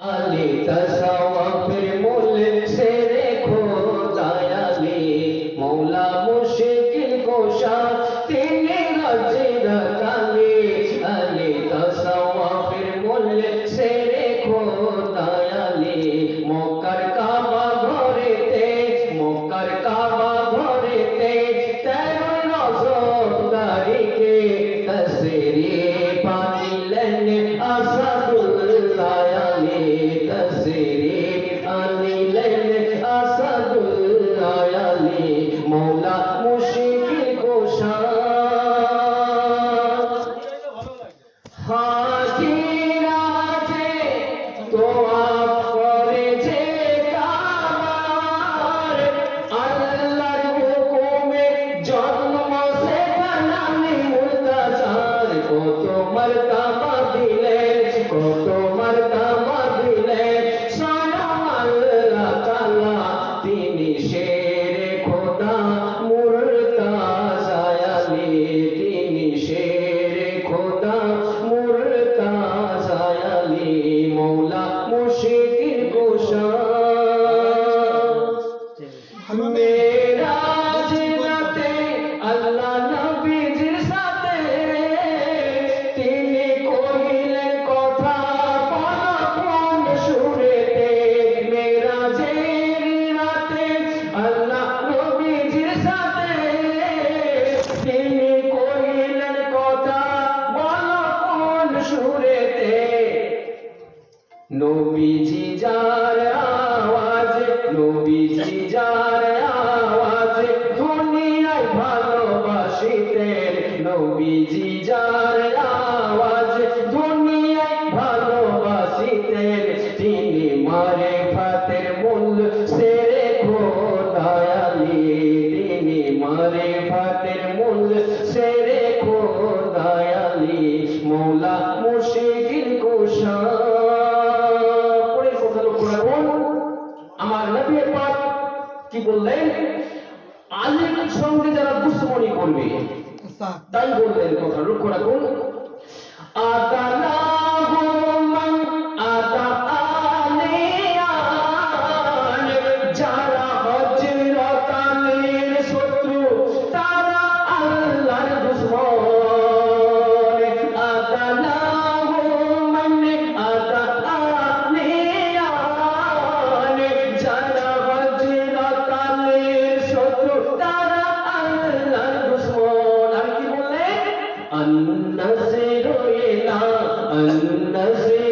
আলী তাসাওয়াফের মূল সে রেখো দয়ালি মারতাবা দিলে কত মারতাবা দিলে সালাম আল্লাহ তাআলা তিনি শের খোদা মুরতা নবীজি যার আওয়াজে নবীজি যার আওয়াজে দুনিয়ায় ভালোবাসিতেন। নবীজি যার বললেন আলিমের সঙ্গে যারা দুশ্মনী করবে তাই বললেন কথা লক্ষ্য রাখুন। النزير إلى النزير